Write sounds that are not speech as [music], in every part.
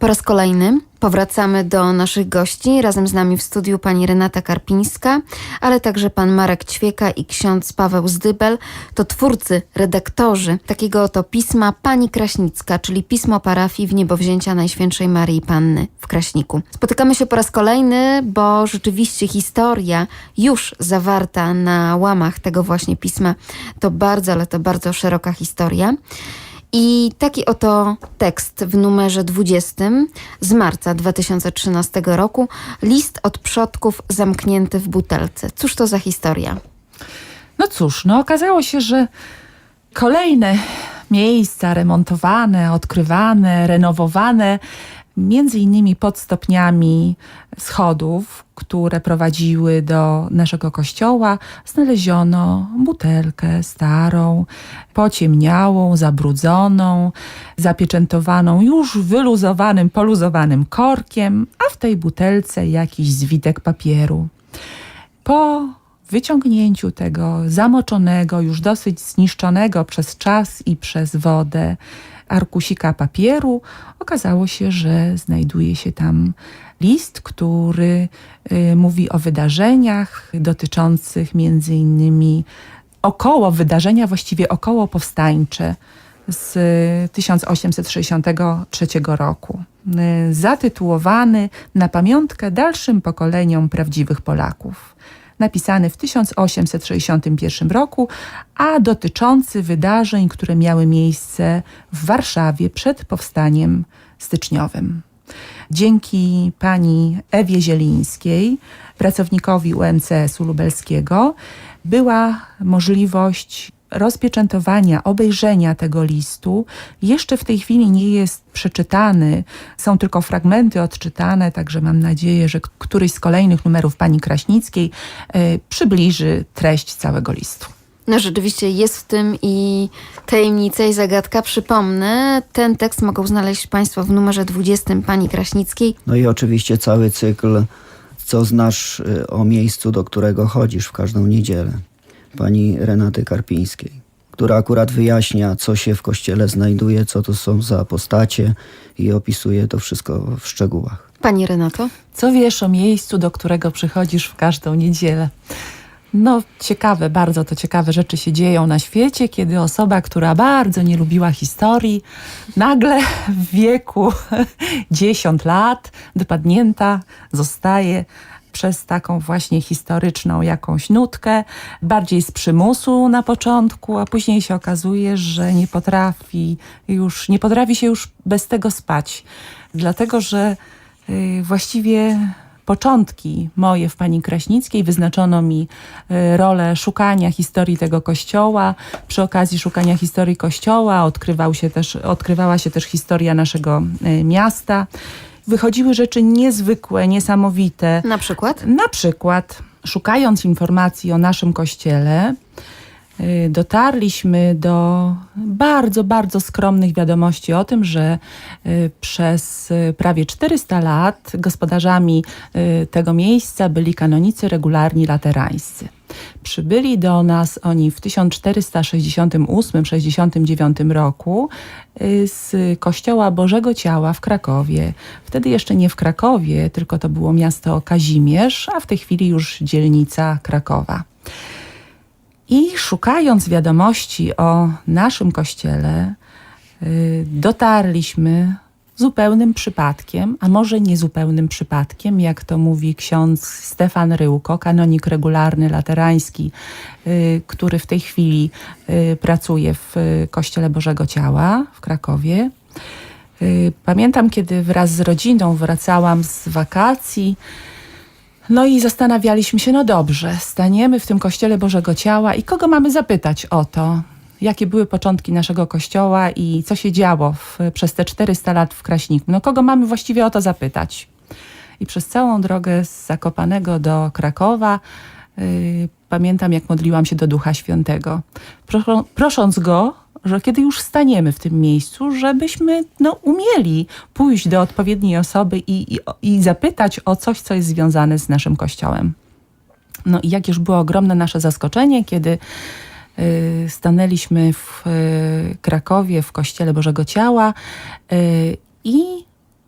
Po raz kolejny powracamy do naszych gości. Razem z nami w studiu pani Renata Karpińska, ale także pan Marek Ćwieka i ksiądz Paweł Zdybel. To twórcy, redaktorzy takiego oto pisma Pani Kraśnicka, czyli pismo parafii w niebowzięcia Najświętszej Maryi Panny w Kraśniku. Spotykamy się po raz kolejny, bo rzeczywiście historia już zawarta na łamach tego właśnie pisma to bardzo, ale to bardzo szeroka historia. I taki oto tekst w numerze 20 z marca 2013 roku. List od przodków zamknięty w butelce. Cóż to za historia? No cóż, no okazało się, że kolejne miejsca remontowane, odkrywane, renowowane, między innymi pod stopniami schodów, które prowadziły do naszego kościoła, znaleziono butelkę starą, pociemniałą, zabrudzoną, zapieczętowaną już wyluzowanym, poluzowanym korkiem, a w tej butelce jakiś zwitek papieru. Po wyciągnięciu tego zamoczonego, już dosyć zniszczonego przez czas i przez wodę arkusika papieru, okazało się, że znajduje się tam list, który y, mówi o wydarzeniach dotyczących między innymi około wydarzenia, właściwie około powstańcze z 1863 roku, y, zatytułowany na pamiątkę dalszym pokoleniom prawdziwych Polaków. Napisany w 1861 roku, a dotyczący wydarzeń, które miały miejsce w Warszawie przed powstaniem styczniowym. Dzięki pani Ewie Zielińskiej, pracownikowi UMCS-u lubelskiego, była możliwość rozpieczętowania, obejrzenia tego listu. Jeszcze w tej chwili nie jest przeczytany, są tylko fragmenty odczytane, także mam nadzieję, że któryś z kolejnych numerów pani Kraśnickiej y, przybliży treść całego listu. No rzeczywiście jest w tym i tajemnica i zagadka. Przypomnę, ten tekst mogą znaleźć Państwo w numerze 20 pani Kraśnickiej. No i oczywiście cały cykl, co znasz y, o miejscu, do którego chodzisz w każdą niedzielę. Pani Renaty Karpińskiej, która akurat wyjaśnia, co się w kościele znajduje, co to są za postacie i opisuje to wszystko w szczegółach. Pani Renato? Co wiesz o miejscu, do którego przychodzisz w każdą niedzielę? No, ciekawe, bardzo to ciekawe rzeczy się dzieją na świecie, kiedy osoba, która bardzo nie lubiła historii, nagle w wieku [laughs] 10 lat dopadnięta zostaje przez taką właśnie historyczną jakąś nutkę, bardziej z przymusu na początku, a później się okazuje, że nie potrafi już, nie potrafi się już bez tego spać. Dlatego, że y, właściwie początki moje w Pani Kraśnickiej wyznaczono mi y, rolę szukania historii tego kościoła. Przy okazji szukania historii kościoła odkrywał się też, odkrywała się też historia naszego y, miasta. Wychodziły rzeczy niezwykłe, niesamowite. Na przykład? Na przykład, szukając informacji o naszym kościele, dotarliśmy do bardzo, bardzo skromnych wiadomości o tym, że y, przez y, prawie 400 lat gospodarzami tego miejsca byli kanonicy regularni laterańscy. Przybyli do nas oni w 1468-69 roku z kościoła Bożego Ciała w Krakowie. Wtedy jeszcze nie w Krakowie, tylko to było miasto Kazimierz, a w tej chwili już dzielnica Krakowa. I szukając wiadomości o naszym kościele, dotarliśmy zupełnym przypadkiem, a może niezupełnym przypadkiem, jak to mówi ksiądz Stefan Ryłko, kanonik regularny laterański, y, który w tej chwili y, pracuje w Kościele Bożego Ciała w Krakowie. Y, pamiętam, kiedy wraz z rodziną wracałam z wakacji, no i zastanawialiśmy się, no dobrze, staniemy w tym Kościele Bożego Ciała i kogo mamy zapytać o to? jakie były początki naszego kościoła i co się działo w, przez te 400 lat w Kraśniku. No kogo mamy właściwie o to zapytać? I przez całą drogę z Zakopanego do Krakowa yy, pamiętam, jak modliłam się do Ducha Świętego, Pro, prosząc Go, że kiedy już staniemy w tym miejscu, żebyśmy no, umieli pójść do odpowiedniej osoby i, i, i zapytać o coś, co jest związane z naszym kościołem. No i jakież było ogromne nasze zaskoczenie, kiedy Y, stanęliśmy w y, Krakowie, w Kościele Bożego Ciała y, i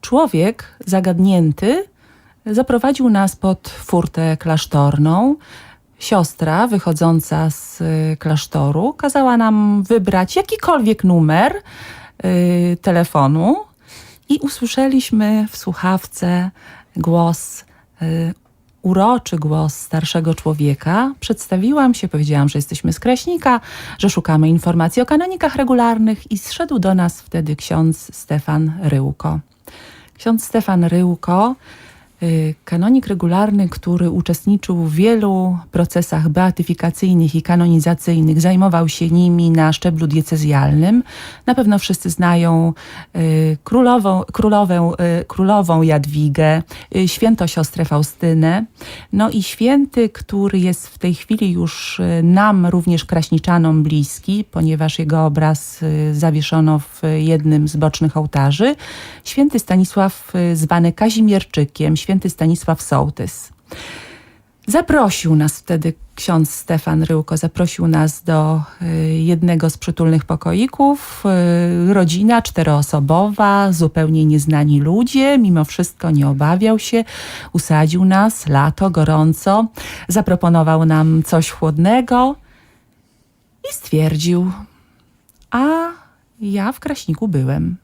człowiek zagadnięty zaprowadził nas pod furtę klasztorną. Siostra wychodząca z y, klasztoru kazała nam wybrać jakikolwiek numer y, telefonu i usłyszeliśmy w słuchawce głos, y, uroczy głos starszego człowieka. Przedstawiłam się, powiedziałam, że jesteśmy z Kraśnika, że szukamy informacji o kanonikach regularnych i zszedł do nas wtedy ksiądz Stefan Ryłko. Ksiądz Stefan Ryłko, kanonik regularny, który uczestniczył w wielu procesach beatyfikacyjnych i kanonizacyjnych, zajmował się nimi na szczeblu diecezjalnym. Na pewno wszyscy znają y, królową, królowę, y, królową Jadwigę, y, święto siostrę Faustynę. No i święty, który jest w tej chwili już y, nam, również kraśniczanom bliski, ponieważ jego obraz y, zawieszono w jednym z bocznych ołtarzy, święty Stanisław y, zwany Kazimierczykiem, święty Stanisław Sołtys. Zaprosił nas wtedy ksiądz Stefan Ryłko, zaprosił nas do y, jednego z przytulnych pokoików. Y, rodzina czteroosobowa, zupełnie nieznani ludzie, mimo wszystko nie obawiał się. Usadził nas, lato, gorąco, zaproponował nam coś chłodnego i stwierdził, a ja w Kraśniku byłem.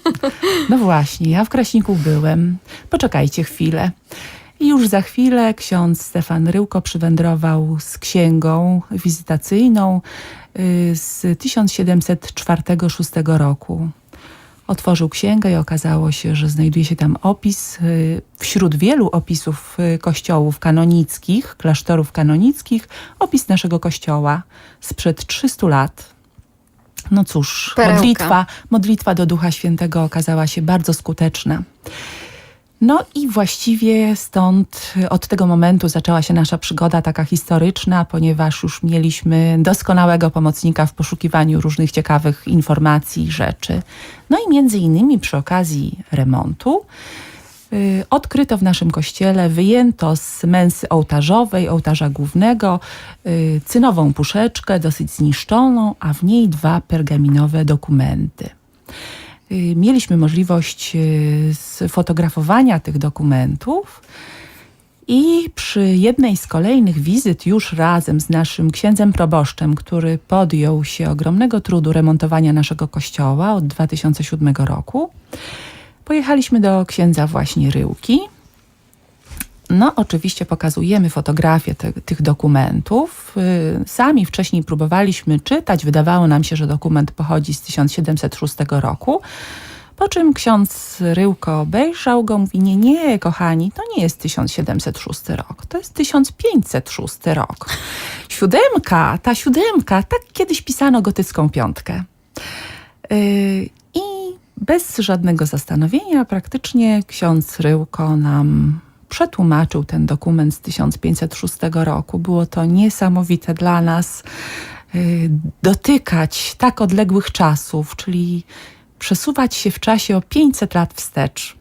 [laughs] No właśnie, ja w Kraśniku byłem. Poczekajcie chwilę. I już za chwilę ksiądz Stefan Ryłko przywędrował z księgą wizytacyjną y, z 1704-6 roku. Otworzył księgę i okazało się, że znajduje się tam opis y, wśród wielu opisów y, kościołów kanonickich, klasztorów kanonickich, opis naszego kościoła sprzed 300 lat. No cóż, Perełka. modlitwa, modlitwa do Ducha Świętego okazała się bardzo skuteczna. No i właściwie stąd od tego momentu zaczęła się nasza przygoda taka historyczna, ponieważ już mieliśmy doskonałego pomocnika w poszukiwaniu różnych ciekawych informacji, rzeczy. No i między innymi przy okazji remontu odkryto w naszym kościele, wyjęto z mensy ołtarzowej, ołtarza głównego, y, cynową puszeczkę, dosyć zniszczoną, a w niej dwa pergaminowe dokumenty. Y, Mieliśmy możliwość y, sfotografowania tych dokumentów i przy jednej z kolejnych wizyt już razem z naszym księdzem proboszczem, który podjął się ogromnego trudu remontowania naszego kościoła od 2007 roku, pojechaliśmy do księdza właśnie Ryłki. No, oczywiście pokazujemy fotografię te, tych dokumentów. Y, Sami wcześniej próbowaliśmy czytać. Wydawało nam się, że dokument pochodzi z 1706 roku. Po czym ksiądz Ryłko obejrzał go, mówi: Nie, nie, kochani, to nie jest 1706 rok, to jest 1506 rok. Siódemka, ta siódemka, tak kiedyś pisano gotycką piątkę. Yy, I bez żadnego zastanowienia praktycznie ksiądz Ryłko nam przetłumaczył ten dokument z 1506 roku. Było to niesamowite dla nas yy, dotykać tak odległych czasów, czyli przesuwać się w czasie o 500 lat wstecz.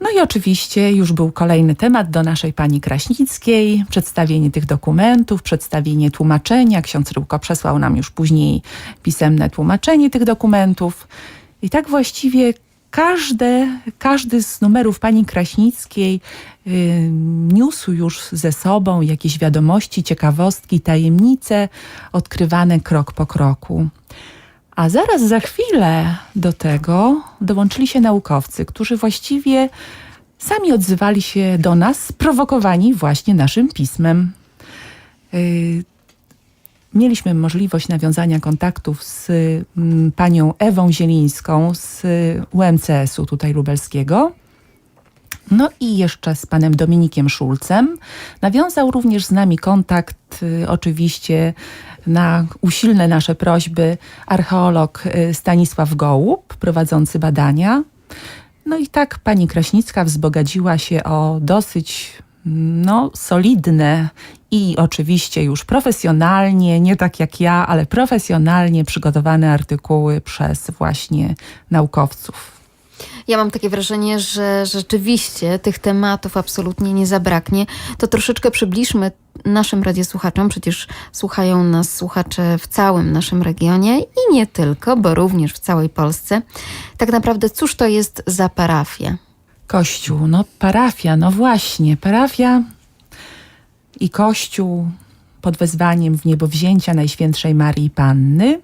No i oczywiście już był kolejny temat do naszej pani Kraśnickiej, przedstawienie tych dokumentów, przedstawienie tłumaczenia. Ksiądz Ryłko przesłał nam już później pisemne tłumaczenie tych dokumentów. I tak właściwie każde, każdy z numerów pani Kraśnickiej y, niósł już ze sobą jakieś wiadomości, ciekawostki, tajemnice odkrywane krok po kroku. A zaraz za chwilę do tego dołączyli się naukowcy, którzy właściwie sami odzywali się do nas, sprowokowani właśnie naszym pismem. Yy, Mieliśmy możliwość nawiązania kontaktów z mm, panią Ewą Zielińską z UMCS-u tutaj lubelskiego. No i jeszcze z panem Dominikiem Szulcem. Nawiązał również z nami kontakt, y, oczywiście na usilne nasze prośby, archeolog y, Stanisław Gołub, prowadzący badania. No i tak pani Kraśnicka wzbogaciła się o dosyć no, solidne i oczywiście już profesjonalnie, nie tak jak ja, ale profesjonalnie przygotowane artykuły przez właśnie naukowców. Ja mam takie wrażenie, że rzeczywiście tych tematów absolutnie nie zabraknie. To troszeczkę przybliżmy naszym radiosłuchaczom, przecież słuchają nas słuchacze w całym naszym regionie i nie tylko, bo również w całej Polsce. Tak naprawdę, cóż to jest za parafia? Kościół, no parafia, no właśnie, parafia i Kościół pod wezwaniem w niebowzięcia Najświętszej Marii Panny,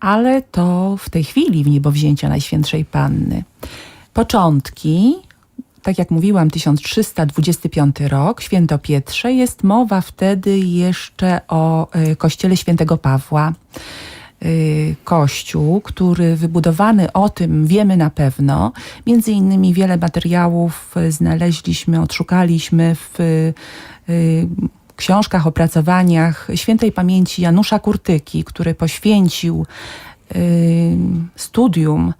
ale to w tej chwili w niebowzięcia Najświętszej Panny. Początki, tak jak mówiłam, 1325 rok, Święto Pietrze, jest mowa wtedy jeszcze o y, kościele świętego Pawła. Y, Kościół, który wybudowany o tym wiemy na pewno. Między innymi wiele materiałów y, znaleźliśmy, odszukaliśmy w y, książkach, opracowaniach świętej pamięci Janusza Kurtyki, który poświęcił studium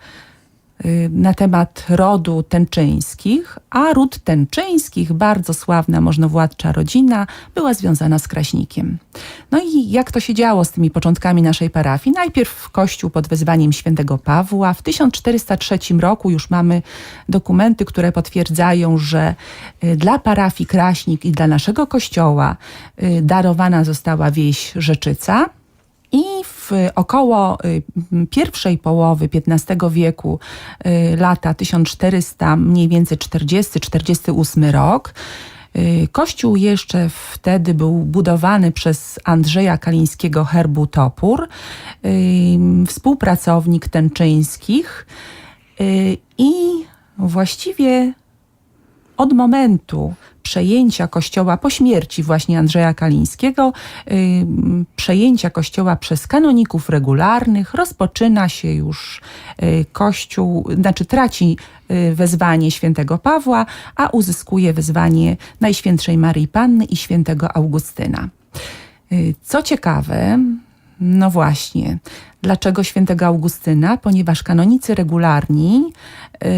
na temat rodu Tęczyńskich, a ród Tęczyńskich, bardzo sławna możnowładcza rodzina, była związana z Kraśnikiem. No i jak to się działo z tymi początkami naszej parafii? Najpierw kościół pod wezwaniem świętego Pawła. W 1403 roku już mamy dokumenty, które potwierdzają, że y, dla parafii Kraśnik i dla naszego kościoła y, darowana została wieś Rzeczyca. I w około y, pierwszej połowy XV wieku, y, lata 1400, mniej więcej 40-48 rok, y, Kościół jeszcze wtedy był budowany przez Andrzeja Kalińskiego herbu Topór, y, współpracownik Tęczyńskich y, i właściwie od momentu przejęcia kościoła po śmierci właśnie Andrzeja Kalińskiego, y, przejęcia kościoła przez kanoników regularnych, rozpoczyna się już y, kościół, znaczy traci y, wezwanie świętego Pawła, a uzyskuje wezwanie Najświętszej Marii Panny i świętego Augustyna. Co ciekawe, no właśnie, dlaczego świętego Augustyna? Ponieważ kanonicy regularni y,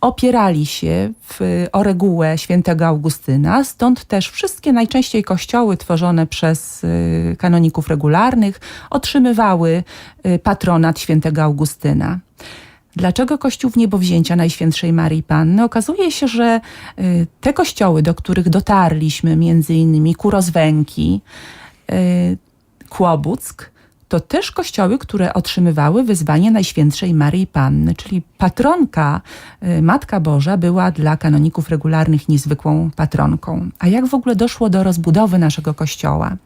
opierali się w, o regułę świętego Augustyna, stąd też wszystkie najczęściej kościoły tworzone przez y, kanoników regularnych otrzymywały y, patronat świętego Augustyna. Dlaczego Kościół w niebowzięcia Najświętszej Marii Panny? Okazuje się, że y, te kościoły, do których dotarliśmy, między innymi Kurozwęki, y, Kłobuck, to też kościoły, które otrzymywały wyzwanie Najświętszej Marii Panny, czyli patronka y, Matka Boża była dla kanoników regularnych niezwykłą patronką. A jak w ogóle doszło do rozbudowy naszego kościoła?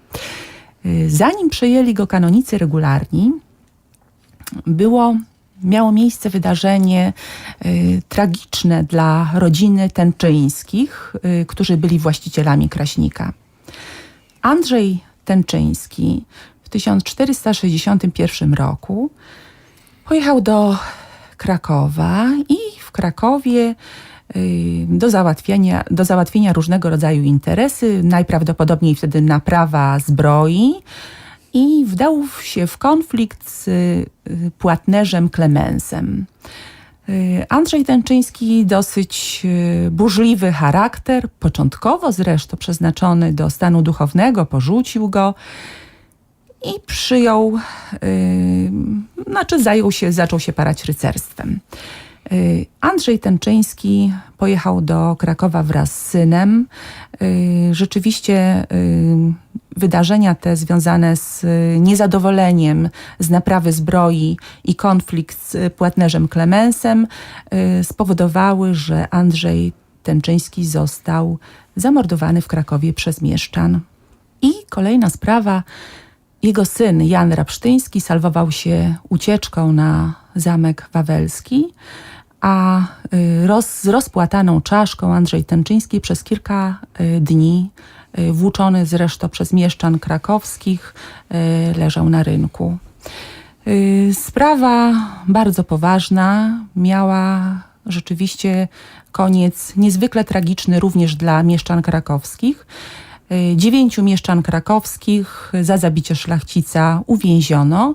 Y, Zanim przejęli go kanonicy regularni, było, miało miejsce wydarzenie y, tragiczne dla rodziny Tęczyńskich, y, którzy byli właścicielami Kraśnika. Andrzej Tęczyński w 1461 roku pojechał do Krakowa i w Krakowie y, do załatwienia, do załatwienia różnego rodzaju interesy, najprawdopodobniej wtedy naprawa zbroi i wdał się w konflikt z y, płatnerzem Klemensem. Y, Andrzej Tęczyński dosyć y, burzliwy charakter, początkowo zresztą przeznaczony do stanu duchownego, porzucił go i przyjął, y, znaczy zajął się, zaczął się parać rycerstwem. Y, Andrzej Tęczyński pojechał do Krakowa wraz z synem. Rzeczywiście wydarzenia te związane z y, niezadowoleniem z naprawy zbroi i konflikt z płatnerzem Klemensem y, spowodowały, że Andrzej Tęczyński został zamordowany w Krakowie przez mieszczan. I kolejna sprawa, jego syn Jan Rapsztyński salwował się ucieczką na zamek wawelski, a y, roz, z rozpłataną czaszką Andrzej Tęczyński przez kilka dni, włóczony zresztą przez mieszczan krakowskich, y, leżał na rynku. Y, Sprawa bardzo poważna, miała rzeczywiście koniec niezwykle tragiczny również dla mieszczan krakowskich. Y, Dziewięciu mieszczan krakowskich za zabicie szlachcica uwięziono,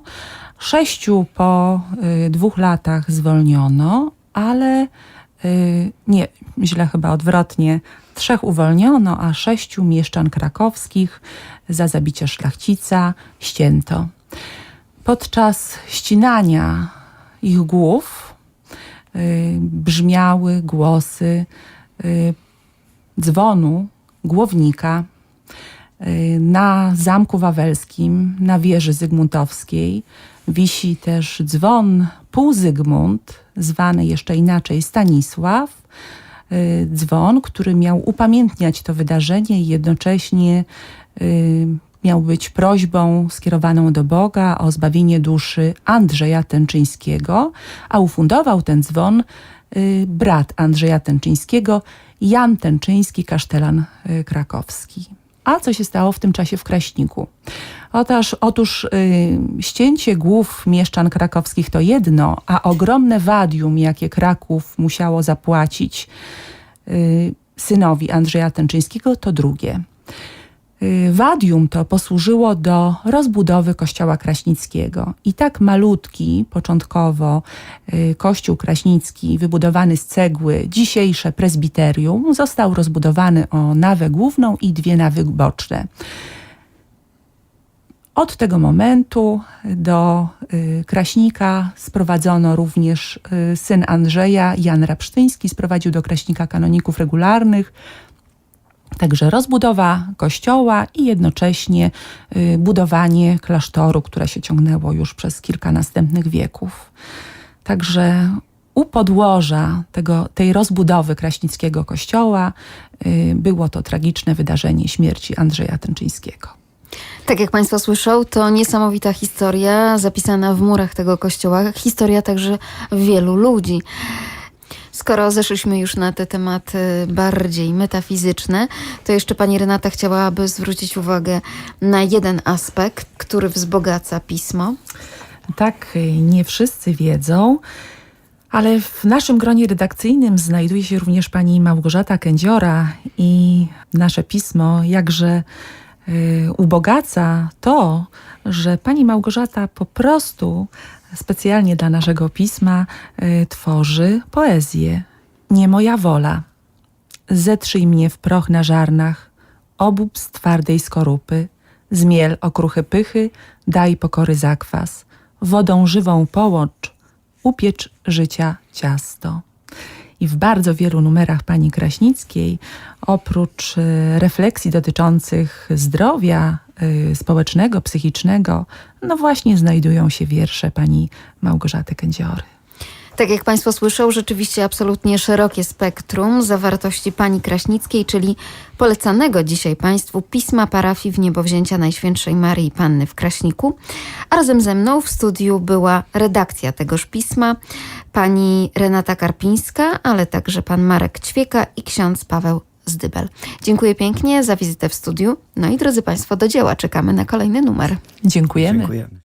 sześciu po y, dwóch latach zwolniono, ale y, nie, źle chyba odwrotnie, trzech uwolniono, a sześciu mieszczan krakowskich za zabicie szlachcica ścięto. Podczas ścinania ich głów brzmiały głosy y, dzwonu, głownika y, na Zamku Wawelskim, na wieży zygmuntowskiej. Wisi też dzwon półzygmunt, zwany jeszcze inaczej Stanisław. Y, Dzwon, który miał upamiętniać to wydarzenie i jednocześnie y, miał być prośbą skierowaną do Boga o zbawienie duszy Andrzeja Tęczyńskiego, a ufundował ten dzwon y, brat Andrzeja Tęczyńskiego, Jan Tęczyński, kasztelan y, krakowski. A co się stało w tym czasie w Kraśniku? Otóż, otóż y, ścięcie głów mieszczan krakowskich to jedno, a ogromne wadium, jakie Kraków musiało zapłacić y, synowi Andrzeja Tęczyńskiego, to drugie. Y, Wadium to posłużyło do rozbudowy kościoła kraśnickiego. I tak malutki, początkowo y, kościół kraśnicki, wybudowany z cegły, dzisiejsze prezbiterium, został rozbudowany o nawę główną i dwie nawy boczne. Od tego momentu do y, Kraśnika sprowadzono również syn Andrzeja, Jan Rapsztyński, sprowadził do Kraśnika kanoników regularnych, Także rozbudowa kościoła i jednocześnie y, budowanie klasztoru, które się ciągnęło już przez kilka następnych wieków. Także u podłoża tego, tej rozbudowy kraśnickiego kościoła y, było to tragiczne wydarzenie śmierci Andrzeja Tęczyńskiego. Tak jak Państwo słyszą, to niesamowita historia zapisana w murach tego kościoła, historia także wielu ludzi. Skoro zeszliśmy już na te tematy bardziej metafizyczne, to jeszcze pani Renata chciałaby zwrócić uwagę na jeden aspekt, który wzbogaca pismo. Tak, nie wszyscy wiedzą, ale w naszym gronie redakcyjnym znajduje się również pani Małgorzata Kędziora i nasze pismo jakże y, ubogaca to, że pani Małgorzata po prostu specjalnie dla naszego pisma y, tworzy poezję. Nie moja wola. Zetrzyj mnie w proch na żarnach, obób z twardej skorupy, zmiel okruchy pychy, daj pokory zakwas, wodą żywą połącz, upiecz życia ciasto. I w bardzo wielu numerach pani Kraśnickiej, oprócz y, refleksji dotyczących zdrowia społecznego, psychicznego, no właśnie znajdują się wiersze pani Małgorzaty Kędziory. Tak jak Państwo słyszą, rzeczywiście absolutnie szerokie spektrum zawartości pani Kraśnickiej, czyli polecanego dzisiaj Państwu pisma parafii w niebowzięcia Najświętszej Maryi Panny w Kraśniku. A razem ze mną w studiu była redakcja tegoż pisma, pani Renata Karpińska, ale także pan Marek Ćwieka i ksiądz Paweł Zdybel. Dziękuję pięknie za wizytę w studiu. No i drodzy Państwo, do dzieła czekamy na kolejny numer. Dziękujemy. Dziękujemy.